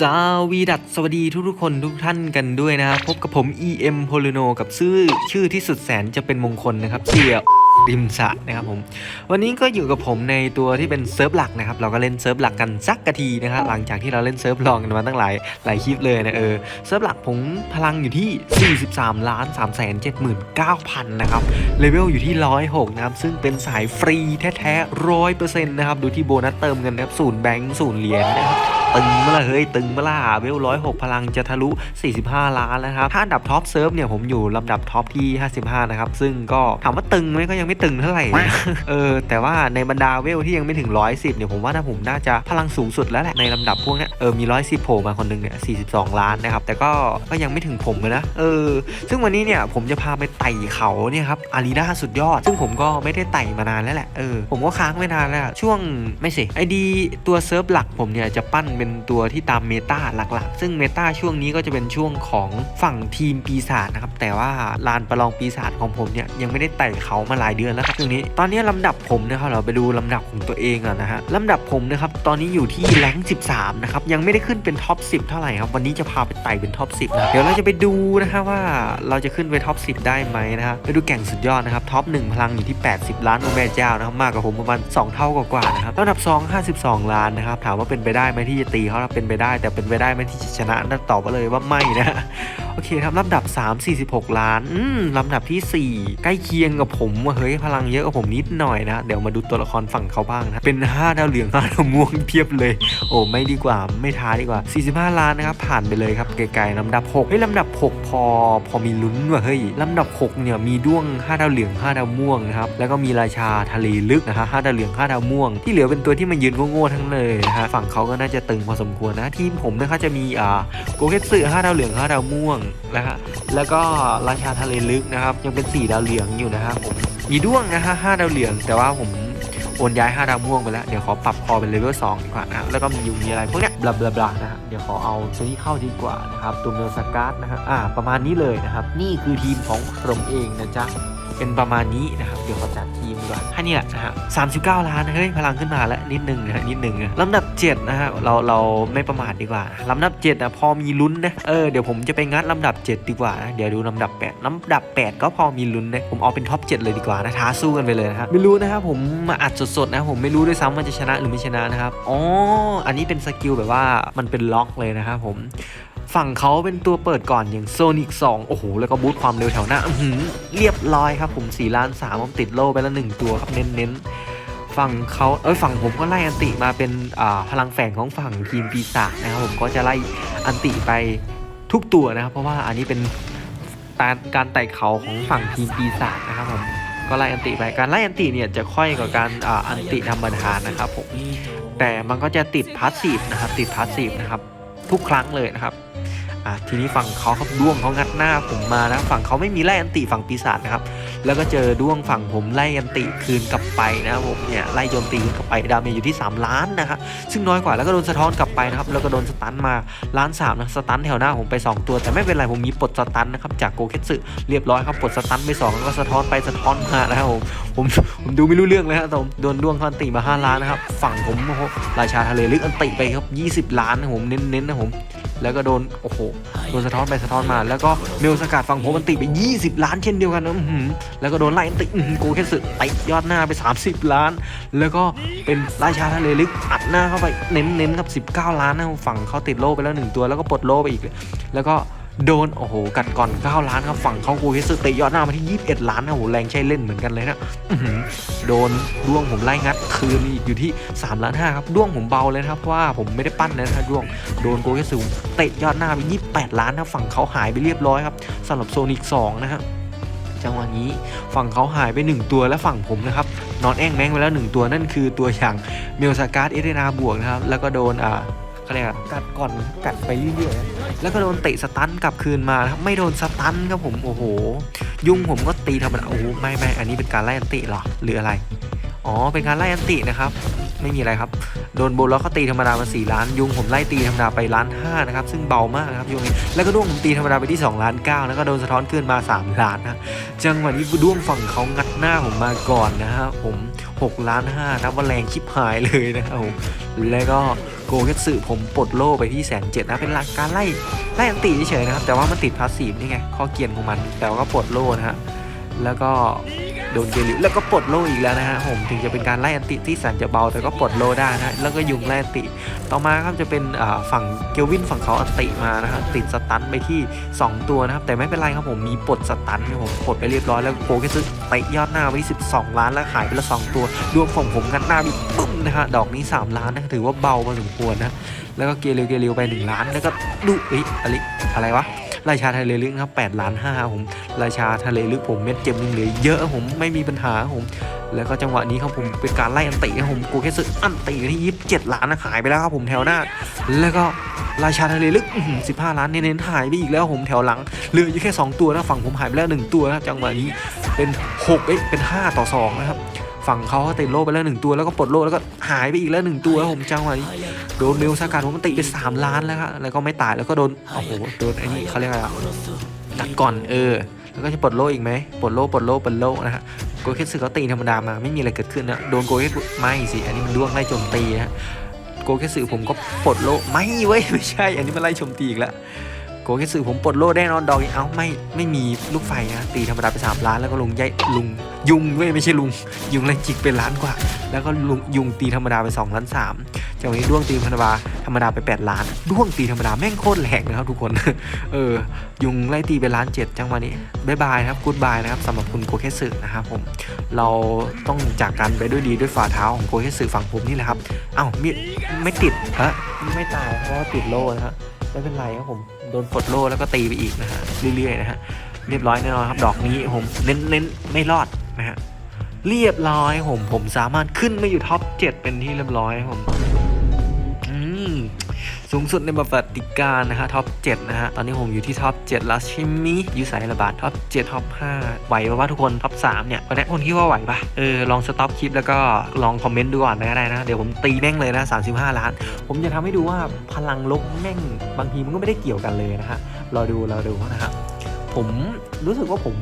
สวีดัสสวัสดีทุกๆคนทุกท่านกันด้วยนะครับ พบกับผม EM p o l i n o กับชื่อชื่อที่สุดแสนจะเป็นมงคลนะครับเสียริมสะนะครับผม วันนี้ก็อยู่กับผมในตัวที่เป็นเซิร์ฟหลักนะครับ เราก็เล่นเซิร์ฟหลักกันสักกะทีนะครับหลังจากที่เราเล่นเซิร์ฟรองกันมาตั้งหลายหลายคลิปเลยนะเออเซิร์ฟหลักผมพลังอยู่ที่ 43 ล้าน3 7 9 0 0 0นะครับเลเวลอยู่ที่ 106นะครับซึ่งเป็นสายฟรีแท้ๆร้อยเปอร์เซ็นต์นะครับดูที่โบนัสเติมเงินนะครับศูนย์แบงค์ศูนย์เหรียญนะครับ ตึงเมื่อเฮ้ยตึงเมื่อล่ะเวลร้อยหกพลังจะทะลุ 45 ล้านแล้วครับถ้าอันดับท็อปเซิร์ฟเนี่ยผมอยู่ลำดับท็อปที่ 55 นะครับ ซึ่งก็ถามว่าตึงไหมก็ยังไม่ตึงเท่าไหร่เออแต่ว่าในบรรดาเวลที่ยังไม่ถึง 110เนี่ยผมว่าถ้าผมน่าจะพลังสูงสุดแล้วแหละในลำดับพวกเนี้ยเออมี 110โผล่มาคนหนึงเนี่ย42 ล้านนะครับแต่ก็ก็ยังไม่ถึงผมเลยนะเออ ซึ่งวันนี้เนี่ยผมจะพาไปไต่เขาเนี่ยครับอารีนาสุดยอด ซึ่งผมก็ไม่ได้ไต่มานานแล้วแหละเออผมก็ค้างไว้นานแล้วช่วงไม่สิไอดีตัวเซิร์ฟหลักผมเนี่ยจะปั้นเป็นตัวที่ตามเมตาหลักๆ ซึ่งเมตาช่วงนี้ก็จะเป็นช่วงของฝั่งทีมปีศาจนะครับ แต่ว่าลานประลองปีศาจของผมเนี่ยยังไม่ได้ไต่เขามาหลายเดือนแล้วครับช่วงนี้ตอนนี้ลำดับผมนะครับเราไปดูลำดับของตัวเองก่อนนะฮะลำดับผมนะครับตอนนี้อยู่ที่แรง13นะครับยังไม่ได้ขึ้นเป็นท็อป10 เท่าไหร่ครับวันนี้จะพาไปไต่เป็นท็อป10นะเดี๋ยวเราจะไปดูนะฮะว่าเราจะขึ้นไปท็อป10 ได้ไหมนะฮะไปดูแก่งสุดยอดนะครับท็อป1พลังอยู่ที่ 80 ล้านโอแม่เจ้านะครับมากกว่าผมประมาณ2เท่ากว่าๆนะครับลำดับ 2 52 ล้านนะครับถามว่าเป็นไปได้ไหมที่จะตีเขาเราเป็นไปได้ แต่เป็นไปได้ไหมที่จะชนะนั่นตอบมาเลยว่าไม่นะ อเคครับลำดับ 3 46 ล้าน อืมลำดับทีสี่4 ใกล้เคียงกับผมว่ะเฮ้ยพลังเยอะกว่าผมนิดหน่อยนะ เดี๋ยวมาดูตัวละครฝั่งเขาบ้างนะ เป็น 5 ดาวเหลือง5ดาวม่วงเพียบเลย โอ้ไม่ดีกว่าไม่ท้าดีกว่า 45 ล้านนะครับ ผ่านไปเลยครับไกลๆลำดับ6เฮ้ยลำดับ 6 พอพอมีลุ้นว่ะเฮ้ยลำดับ 6 เนี่ยมีด้วง 5 ดาวเหลือง 5 ดาวม่วงนะครับแล้วก็มีราชาทะเลลึกนะฮะ5ดาวเหลือง 5 ดาวม่วง ที่เหลือเป็นตัวที่มันยืนโง่ๆทั้งเลยนะฮะฝั่งเขาก็น่าจะตึงพอสมควรนะทีมผมนะครับจะมีอ่าโกเกตสึ5ดาวเหลือง 5 ดาวม่วงนะฮะแล้วก็ราชาทะเลลึกนะครับ ยังเป็น 4 ดาวเหลืองอยู่นะครับผมมีด้วงนะฮะ5ดาวเหลือง แต่ว่าผมโอนย้าย5ดาวม่วงไปแล้ว เดี๋ยวขอปรับคอเป็นเลเวล2ดีกว่านะฮะแล้วก็มียุงมีอะไรพวกเนี้ยบลาบลาบลานะฮะเดี๋ยวขอเอาตัวนี้เข้าดีกว่านะครับตัวเมลสกัดนะฮะอ่าประมาณนี้เลยนะครับ นี่คือทีมของผมเองนะจ๊ะ เป็นประมาณนี้นะครับ เดี๋ยวขอจัดทีมก่อนให้เนี่ยนะฮะ39ล้านนเฮ้ย พลังขึ้นมาแล้วนิดนึงนะนิดนึงนะลำดับ7นะฮะเราเราไม่ประมาทดีกว่าลำดับ7นะพอมีลุ้นนะเออเดี๋ยวผมจะไปงัดลำดับ7ดีกว่านะเดี๋ยวดูลำดับ8ลำดับ8ก็พอมีลุ้นนะผมเอาเป็นท็อป7เลยดีกว่านะท้าสู้กันไปเลยนะครับไม่รู้นะครับผมมาอัดสดๆนะผมไม่รู้ด้วยซ้ำว่าจะชนะหรือไม่ชนะนะครับอ๋ออันนี้เป็นสกิลแบบว่ามันเป็นล็อกเลยนะครับผม ฝั่งเขาเป็นตัวเปิดก่อนอย่างโซนิก2โอ้โห แล้วก็บูตความเร็วแถวหน้าเรียบร้อยครับผม4ล้าน3ผมติดโล่ไปแล้ว1ตัวครับเน้นๆ ฝั่งเขาเอ้ยฝั่งผมก็ไล่อันติมาเป็นพลังแฝงของฝั่งทีมปีศาจนะครับผมก็จะไล่อันติไปทุกตัวนะครับ เพราะว่าอันนี้เป็นการไต่เขาของฝั่งทีมปีศาจนะครับผมก็ไล่อันติไปการไล่อันติเนี่ยจะค่อยกว่าการอ,อันติธรรมดานะครับผมแต่มันก็จะติดพาสซีฟนะครับติดพาสซีฟนะครับทุกครั้งเลยนะครับ อะทีนี้ฝั่งเขาครับด้วงเขางัดหน้าผมมานะฝั่งเขาไม่มีไล่อันติฝั่งปีศาจนะครับ แล้วก็เจอด้วงฝั่งผมไล่อันติคืนกลับไปนะครับผมเนี่ยไล่โจมตีกลับไปดาเมจอยู่ที่ 3 ล้านนะครับซึ่งน้อยกว่าแล้วก็โดนสะท้อนกลับไปนะครับแล้วก็โดนสตันมาล้านสามนะสตันแถวหน้าผมไป 2 ตัว แต่ไม่เป็นไรผมมีปลดสตันนะครับจากโกเคตสึเรียบร้อยครับปลดสตันไป2แล้วก็สะท้อนไปสะท้อนมานะครับผมผมผมดูไม่รู้เรื่องเลยครับผมโดนด้วงอันติมา 5 ล้านนะครับฝั่งผมราชาทะเลลึกอันติไปครับ 20 ล้านนะผมเน้นๆนะผม แล้วก็โดนโอ้โหโดนสะท้อนไปสะท้อนมา แล้วก็เมลสกัดฝั่งผมมันติไป 20 ล้านเช่นเดียวกันนะอื้อหือแล้วก็โดนไล่ติโกแค่สึไตยอดหน้าไป 30 ล้าน แล้วก็เป็นราชาทะเลลึกอัดหน้าเข้าไปเน้นๆครับ 19 ล้านนะฝั่งเขาติดโล่ไปแล้ว 1 ตัวแล้วก็ปลดโล่ไปอีก แล้วก็ โดนโอ้โหกัดก่อน9ล้านครับฝั่งเขาโกแค่สึกเตะยอดหน้ามาที่ 21 ล้านนะโอ้โหแรงใช้เล่นเหมือนกันเลยนะโดนด้วงผมไล่งัดคืนอีกอยู่ที่3ล้าน5ครับด้วงผมเบาเลยนะครับเพราะว่าผมไม่ได้ปั้นเลยนะครับด้วงโดนโกเกสูเตะยอดหน้าไป 28 ล้านนะฝั่งเขาหายไปเรียบร้อยครับสำหรับโซนิก2นะฮะจังหวะนี้ฝั่งเขาหายไป 1 ตัวและฝั่งผมนะครับนอนแอ้งแมงไปแล้ว 1 ตัวนั่นคือตัวอย่างเมลสการ์ดเอเดนาบวกนะครับแล้วก็โดนอ่า เขาเรียกอะไรกัดก่อนกัดไปเรื่อยๆแล้วก็โดนเตะสตันกลับคืนมานะครับไม่โดนสตันครับผมโอ้โห ยุ่งผมก็ตีธรรมดาโอ้โหไม่ไม่อันนี้เป็นการไล่อันติเหรอหรืออะไรอ๋อเป็นการไล่อันตินะครับไม่มีอะไรครับ โดนโบล็อกเขาตีธรรมดามา4ล้าน ยุงผมไล่ตีธรรมดาไปล้านห้านะครับ ซึ่งเบามากนะครับยุงนี้แล้วก็ด้วงผมตีธรรมดาไปที่2ล้าน9แล้วก็โดนสะท้อนขึ้นมา 3 ล้านนะจังหวะนี้ด้วงฝั่งเขางัดหน้าผมมาก่อนนะฮะผม 6ล้าน5นับว่าแรงชิบหายเลยนะครับผมแล้วก็โกเกสึผมปลดโล่ไปที่แสนเจ็ดนะเป็นหลักการไล่ไล่อันตีเฉยนะครับแต่ว่ามันติดพาสซีฟนี่ไงข้อเกียนของมัน แต่ว่าก็ปลดโล่นะฮะแล้วก็ โดนเกลิวแล้วก็ปลดโลอีกแล้วนะฮะผมถึงจะเป็นการไล่อันติที่แสนจะเบาแต่ก็ปลดโลได้นะแล้วก็ยุงไล่อันติ ต่อมาครับจะเป็นฝั่งเกลวินฝั่งเขาอันติมานะครับติดสตันไปที่ 2 ตัวนะครับ แต่ไม่เป็นไรครับผมมีปลดสตันครับผมปลดไปเรียบร้อยแล้วโกเกซึเตะยอดหน้าไว้ที่12 ล้านแล้วขายไปละ2ตัวรวมของผมกันหน้าอีกปึ้มนะฮะดอกนี้ 3 ล้านนะถือว่าเบาพอสมควรนะแล้วก็เกลิวเกลิวไป 1 ล้านแล้วก็ดูเอ้ยอะไรอะไรวะ ราชาทะเลลึกครับ8ล้าน5ผมราชาทะเลลึกผมเม็ดเจ็มยังเหลือเยอะผมไม่มีปัญหาผมแล้วก็จังหวะนี้ครับผมเป็นการไล่อันติครับผมโกเกสึอันติที่27ล้านนะขายไปแล้วครับผมแถวหน้า แล้วก็ราชาทะเลลึกอื้อหือ15ล้านเน้นๆหายไปอีกแล้วผมแถวหลังเหลืออยู่แค่ 2 ตัวนะฝั่งผมหายไปแล้ว 1 ตัวนะจังหวะนี้เป็น6เอ้ยเป็น 5 ต่อ2นะครับ ฝั่งเขาติดโล่ไปแล้ว1ตัวแล้วก็ปลดโล่แล้วก็หายไปอีกแล้ว1ตัวครับผมจังหวะนี้โดนเมลซากาดผมติไป3ล้านแล้วครับแล้วก็ไม่ตายแล้วก็โดนโอ้โหโดนไอ้นี่เขาเรียกอะไรอะกัดก่อนเออ แล้วก็จะปลดโล่อีกไหมปลดโล่ปลดโล่ปลดโล่นะฮะโกเกสึเขาตีธรรมดามาไม่มีอะไรเกิดขึ้นนะโดนโกเกสึไม่สิอันนี้มันด้วงไล่โจมตีนะโกเกสึผมก็ปลดโลไม่เว้ยไม่ใช่ อันนี้มันไล่โจมตีอีกแล้ว โกเกสึผมปลดโลแน่นอนดอกเอ้าไม่ไม่มีลูกไฟนะตีธรรมดาไปสามล้านแล้วก็ลงใหญ่ลุงยุงเว้ยไม่ใช่ลุง ยุงไล่จิกเป็นล้านกว่า แล้วก็ลุงยุงตีธรรมดาไป2ล้านสามจากนี้ด้วงตีธรรมดาธรรมดาไป 8 ล้านด้วงตีธรรมดาแม่งโคตรแหลกนะครับทุกคน เออ ยุงไล่ตีไปล้านเจ็ดจังวะนี้บายบายนะครับกูดบายนะครับสำหรับคุณโกเคสึนะครับผม เราต้องจากกันไปด้วยดีด้วยฝ่าเท้าของโกเคสึฝั่งผมนี่แหละครับ เอ้ามีไม่ติดฮะไม่ตายเพราะว่าติดโล่นะฮะไม่เป็นไรครับผม โดนปลดโล่แล้วก็ตีไปอีกนะฮะเรื่อยๆนะฮะเรียบร้อยแน่นอนครับดอกนี้ผมเน้นเน้นๆไม่รอดนะฮะเรียบร้อยผมผมสามารถขึ้นมาอยู่ท็อป7เป็นที่เรียบร้อยผม สูงสุดในประวัติการนะฮะท็อป7นะฮะตอนนี้ผมอยู่ที่ท็อป7แล้วใช่ไหมยูสายระบาดท็อป7ท็อป5ไหวปะวะทุกคนท็อป3เนี่ยวันนี้คนคิดว่าไหวปะเออลองสต็อปคลิปแล้วก็ลองคอมเมนต์ดูก่อนนะได้นะ เดี๋ยวผมตีแม่งเลยนะ35 ล้าน ผมจะทำให้ดูว่าพลังลบแม่งบางทีมันก็ไม่ได้เกี่ยวกันเลยนะฮะรอดูรอดูนะฮะผมรู้สึกว่าผม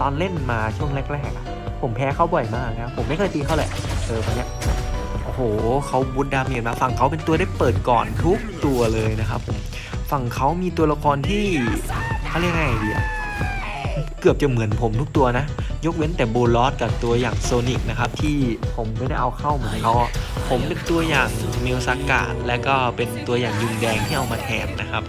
ตอนเล่นมาช่วงแรกๆผมแพ้เขาบ่อยมากนะผมไม่เคยตีเขาเลยเออคนนี้ เขาบูดดาเมจมาฝั่งเขาเป็นตัวได้เปิดก่อนทุกตัวเลยนะครับผมฝั่งเขามีตัวละครที่เขาเรียกไงดีอะเกือบจะเหมือนผมทุกตัวนะ ยกเว้นแต่โบลอสกับตัวอย่างโซนิกนะครับที่ผมไม่ได้เอาเข้าเหมือนเขาผมเป็นตัวอย่างเมลซากาดและก็เป็นตัวอย่างยุงแดงที่เอามาแทนนะครับ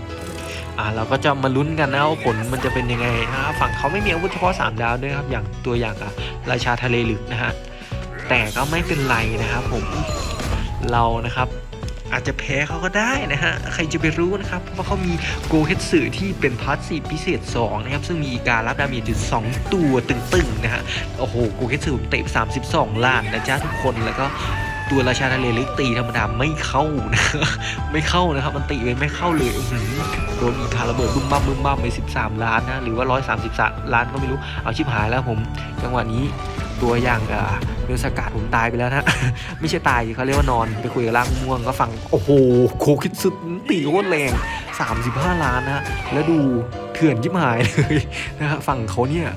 อ่าเราก็จะมาลุ้นกันนะว่าผลมันจะเป็นยังไงนะฝั่งเขาไม่มีอาวุธเฉพาะ3ดาวด้วยครับอย่างตัวอย่างอะราชาทะเลลึกนะฮะ แต่ก็ไม่เป็นไรนะครับผมเรานะครับอาจจะแพ้เขาก็ได้นะฮะ ใครจะไปรู้นะครับ เพราะเขามีโกเฮตสึที่เป็นพาร์ทซีพิเศษ 2 นะครับ ซึ่งมีการรับดาเมจถึง2ตัวตึงๆ นะฮะ โอ้โห โกเฮตสึผมเตะ 32 ล้านนะจ๊ะทุกคนแล้วก็ตัวราชาทะเลลึกตีธรรมดาไม่เข้านะ ไม่เข้านะครับ มันตีไปไม่เข้าเลยโดนอีการะเบิดบึ้มบ้ามบึ้มบ้ามไป 13 ล้านนะ หรือว่า 133 ล้านก็ไม่รู้ เอาชิบหายแล้วผม จังหวะนี้ ตัวอย่างอ่าเรือสกัดผมตายไปแล้วนะ ไม่ใช่ตายเขาเรียกว่านอนไปคุยกับร่างม่วงก็ฟัง โอ้โหโคคิดสุดตีโคตรแรง 35 ล้านนะแล้วดูเถื่อนยิบหายเลยนะฮะฝั่งเขาเนี่ย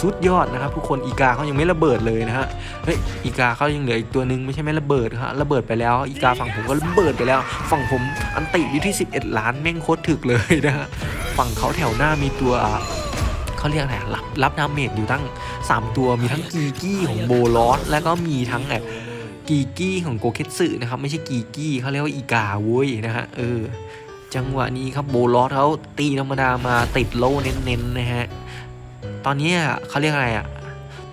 สุดยอดนะครับทุกคนอีกาเขายังไม่ระเบิดเลยนะฮะเฮ้ยอีกาเขายังเหลืออีกตัวหนึ่งไม่ใช่ไม่ระเบิดฮะระเบิดไปแล้วอีกาฝั่งผมก็ระเบิดไปแล้ว ฝั่งผมอันติอยู่ที่ 11 ล้านแม่งโคตรถึกเลยนะฮะฝั่งเขาแถวหน้ามีตัว เขาเรียกอะไรรับรับดาเมจอยู่ตั้ง 3 ตัวมีทั้งกีกี้ของโบลอสแล้วก็มีทั้งแบบกีกี้ของโกเคสึนะครับ ไม่ใช่กีกี้เขาเรียกว่าอีกาเว้ยนะฮะเออจังหวะนี้ครับโบลอสเขาตีธรรมดามาติดโล่เน้นๆนะฮะตอนนี้เขาเรียกอะไรอะ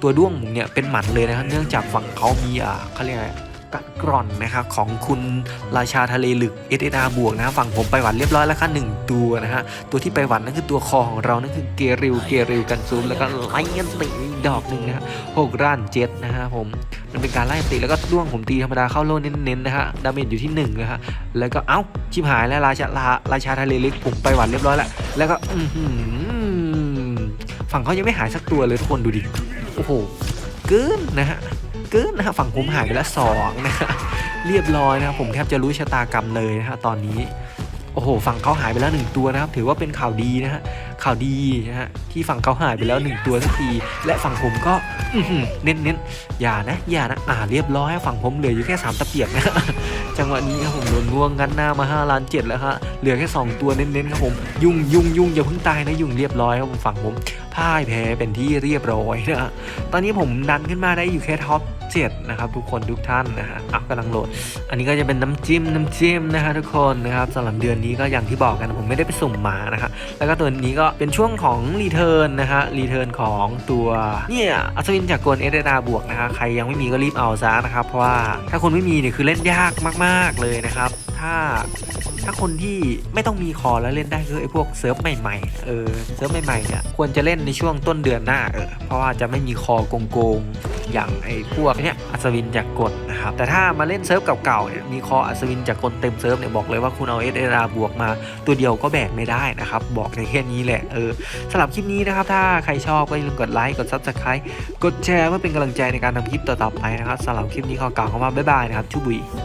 ตัวด้วงผมเนี่ยเป็นหมันเลยนะครับเนื่องจากฝั่งเขามีอ่าเขาเรียกอะไร กัดกร่อนนะครับของคุณราชาทะเลลึก SSR บวกนะฝั่งผมไปหวันเรียบร้อยแล้วค่ะหนึ่งตัวนะฮะตัวที่ไปหวันนั่นคือตัวคอของเรานั่นคือเกริวเกริวกันซูมแล้วก็ไล่ยันติอีกดอกหนึ่งนะฮะหกร่านเจ็ดนะฮะผมมันเป็นการไล่ติแล้วก็ด้วงผมตีธรรมดาเข้าโล่เน้นๆนะฮะดาเมจอยู่ที่หนึ่งนะฮะแล้วก็เอ้าชิบหายแล้วราชาราราชาทะเลลึกผมไปหวันเรียบร้อยแล้วแล้วก็อือหือฝั่งเขายังไม่หายสักตัวเลยทุกคนดูดิโอ้โหเกินนะฮะ เกินนะฮะฝั่งผมหายไปล้วสองนะฮะเรียบร้อยนะครับผมแทบจะรู้ชะตากรรมเลยนะฮะตอนนี้โอ้โหฝั่งเขาหายไปแล้วหนึ่งตัวนะครับ ถือว่าเป็นข่าวดีนะฮะข่าวดีนะฮะที่ฝั่งเขาหายไปแล้วหนึ่งตัวสักทีและฝั่งผมก็เน้นเน้นๆอย่านะอย่านะอ่าเรียบร้อยฝั่งผมเหลืออยู่แค่สามตะเกียบนะจังหวะนี้ครับผมโดนง่วงงันหน้ามา5ล้านเจ็ดแล้วฮะเหลือแค่ 2 ตัวเน้นๆครับผมยุ่งยุ่งยุ่งอย่าเพิ่งตายนะยุ่งเรียบร้อยครับผมฝั่งผมพ่ายแพ้เป็นที่เรียบร้อยนะฮะตอนนี้ผมดันขึ้นมาได้อยู่แค่ท็อป เจ็ดนะครับ ทุกคนทุกท่านนะฮะอะกำลังโหลด อันนี้ก็จะเป็นน้ำจิ้มน้ำจิ้มนะฮะทุกคนนะครับสำหรับเดือนนี้ก็อย่างที่บอกกันผมไม่ได้ไปสุ่มมานะฮะแล้วก็ตัวนี้ก็เป็นช่วงของรีเทิร์นนะฮะรีเทิร์นของตัวเนี่ยอัศวินจากกลเอเดดาบวกนะฮะใครยังไม่มีก็รีบเอาซะนะครับเพราะว่าถ้าคนไม่มีเนี่ยคือเล่นยากมาก ๆเลยนะครับถ้าถ้าคนที่ไม่ต้องมีคอแล้วเล่นได้คือไอ้พวกเซิร์ฟใหม่ๆ เออเซิร์ฟใหม่ๆเนี่ยควรจะเล่นในช่วงต้นเดือนหน้าเออเพราะว่าจะไม่มีคอโกงๆ อย่างไอ้พวกเนี้ยอัศวินจากกลนะครับแต่ถ้ามาเล่นเซิร์ฟเก่าๆเนี่ยมีคออัศวินจากกลเต็มเซิร์ฟเนี่ยบอกเลยว่าคุณเอาเอสเอราบวกมา ตัวเดียวก็แบกไม่ได้นะครับบอกในแค่นี้แหละเออสำหรับคลิปนี้นะครับถ้าใครชอบก็อย่าลืมกดไลค์กดซับสไครต์กดแชร์เพื่อเป็นกำลังใจในการทำคลิปต่อๆไปนะครับสำหรับคลิปนี้ขอกล่าวคำว่าบ๊ายบายนะครับชูบุย